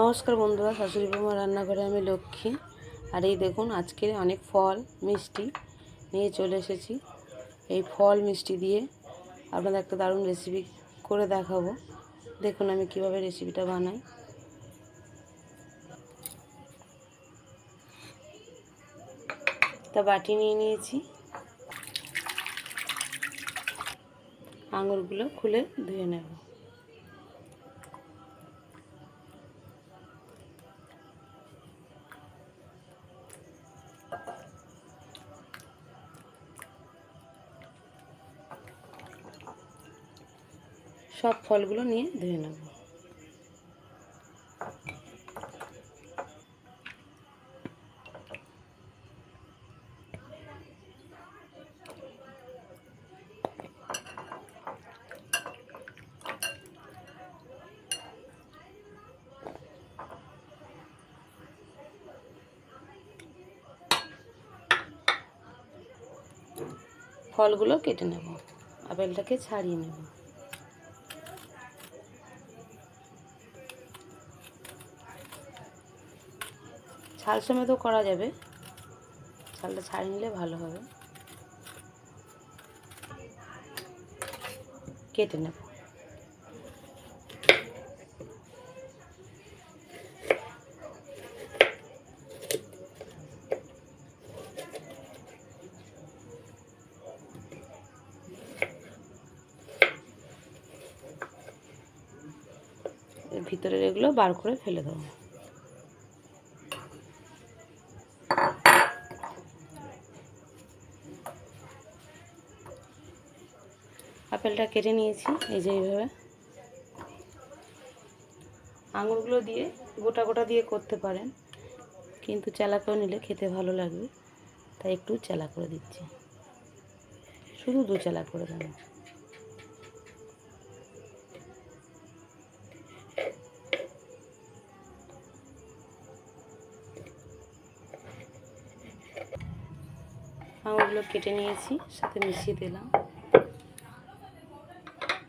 নমস্কার বন্ধুরা, শাশুড়ি বৌমা, রান্নাঘরে আমি লক্ষ্মী। আর এই দেখুন, আজকে অনেক ফল, মিষ্টি নিয়ে চলে এসেছি। এই ফল, মিষ্টি দিয়ে আপনাদের একটা দারুণ রেসিপি করে দেখাবো। দেখুন আমি কীভাবে রেসিপিটা বানাই। তা বাটি নিয়ে নিয়েছি। আঙুরগুলো খুলে ধুয়ে নেব। সব ফলগুলো নিয়ে ধুয়ে নেব। ফলগুলো কেটে নেব। আপেলটাকে ছাড়িয়ে নেব। ছাল সমেতও করা যাবে। ছালটা ছাড়িয়ে নিলে ভালো হবে। কেটে নেব। ভিতরের এগুলো বার করে ফেলে দেবো। আপেলটা কেটে নিয়েছি, এই যে এইভাবে। আঙুরগুলো দিয়ে গোটা গোটা দিয়ে করতে পারেন, কিন্তু চেলা করে নিলে খেতে ভালো লাগবে, তাই একটু চেলা করে দিচ্ছি। শুধু দু চেলা করে দেবো আঙুরগুলো কেটে নিয়েছি, সাথে মিশিয়ে দিলাম।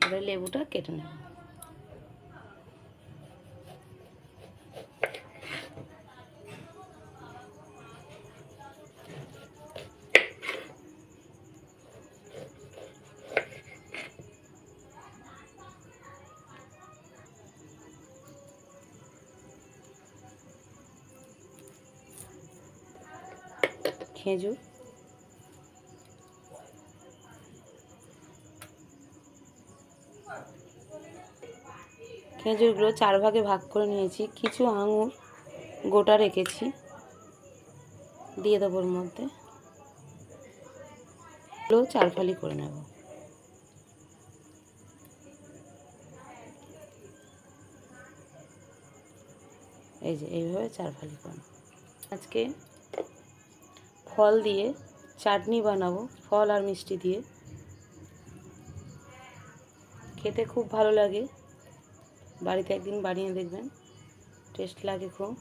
এবার লেবুটা কেটে নেব। খেজুর খেজুরগুলো চার ভাগে ভাগ করে নিয়েছি। কিছু আঙুর গোটা রেখেছি। দিয়ে দেবো ওর মধ্যে। চার ফালি করে নেব। এই যে, এইভাবে চার ফালি করে আজকে ফল দিয়ে চাটনি বানাবো, ফল আর মিষ্টি দিয়ে। খেতে খুব ভালো লাগে। বাড়িতে একদিন বানিয়ে দেখবেন। টেস্ট লাগে খুব।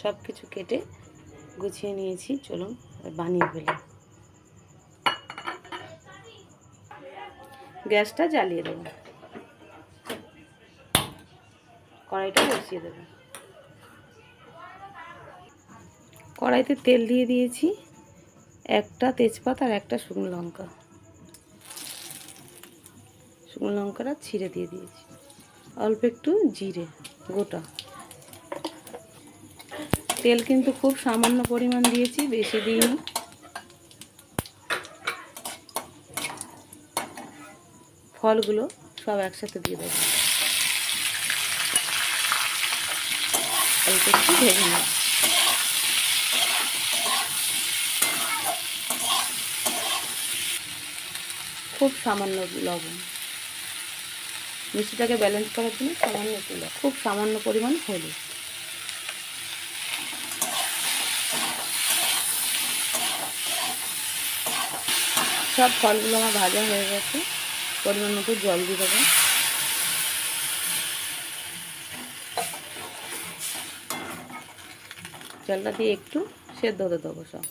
সব কিছু কেটে গুছিয়ে নিয়েছি, চলুন বানিয়ে ফেলি। গ্যাসটা জ্বালিয়ে দেবো। কড়াইটা বসিয়ে দেবো। কড়াইতে তেল দিয়ে দিয়েছি, একটা তেজপাতা আর একটা শুকনো লঙ্কা। শুকনো লঙ্কাটা ছিঁড়ে দিয়ে দিয়েছি। অল্প একটু জিরে, গোটা। তেল কিন্তু খুব সামান্য পরিমাণ দিয়েছি, বেশি দিইনি। ফলগুলো সব একসাথে দিয়ে দেবো। অল্প একটু ভেজে নেব। খুব সামান্য লবণ। মিষ্টিটাকে ব্যালেন্স করার জন্য সামান্য একটু খুব সামান্য পরিমাণ হলুদ। সব ফলগুলো আমার ভাজা হয়ে গেছে, পরিমাণ মতো জল দিয়ে দেবো। জলটা দিয়ে একটু সেদ্ধ হতে দেবো সব।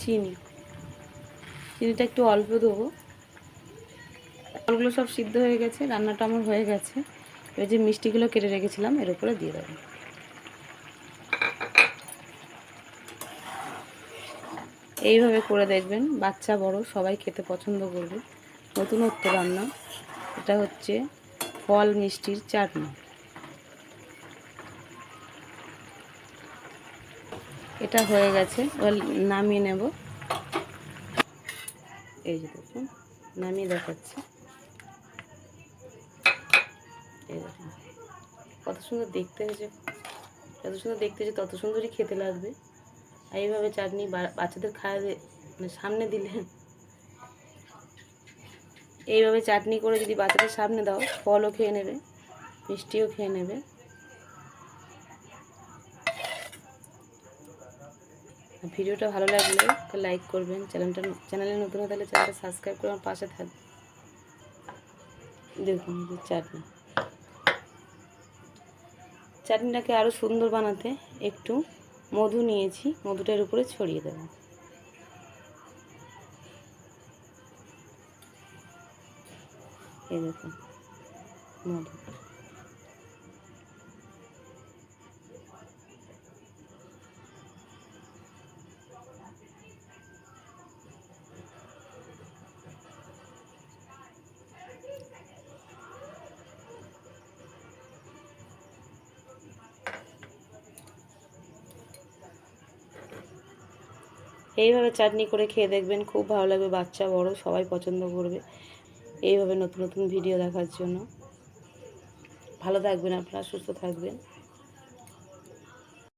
চিনি। চিনিটা একটু অল্প দেবো। ফলগুলো সব সিদ্ধ হয়ে গেছে, রান্নাটা আমার হয়ে গেছে। এবার যে মিষ্টিগুলো কেটে রেখেছিলাম, এর উপরে দিয়ে দেবো। এইভাবে করে দেখবেন, বাচ্চা বড়, সবাই খেতে পছন্দ করবে। নতুনত্ব রান্না, এটা হচ্ছে ফল মিষ্টির চাটনি। এটা হয়ে গেছে নামিয়ে নেব। এই যে দেখুন, নামিয়ে দেখাচ্ছি। এই কত সুন্দর দেখতে হয়েছে, যত সুন্দর দেখতে হয়েছে, তত সুন্দরই খেতে লাগবে। আর এইভাবে চাটনি বাচ্চাদের খাওয়াবে মানে সামনে দিলে। এইভাবে চাটনি করে যদি বাচ্চাদের সামনে দাও, ফলও খেয়ে নেবে, মিষ্টিও খেয়ে নেবে। ভিডিওটা ভালো লাগলে লাইক করবেন। চ্যানেলটা চ্যানেলে নতুন হয়ে তাহলে চ্যানেলটা সাবস্ক্রাইব করে আমার পাশে থাকবে দেখুন চাটনি। চাটনিটাকে আরও সুন্দর বানাতে একটু মধু নিয়েছি মধুটার উপরে ছড়িয়ে দেবো। এই দেখুন, মধু। এইভাবে চাটনি করে খেয়ে দেখবেন খুব ভালো লাগবে, বাচ্চা বড়, সবাই পছন্দ করবে। এইভাবে নতুন নতুন ভিডিও দেখার জন্য। ভালো থাকবেন আপনারা, সুস্থ থাকবেন।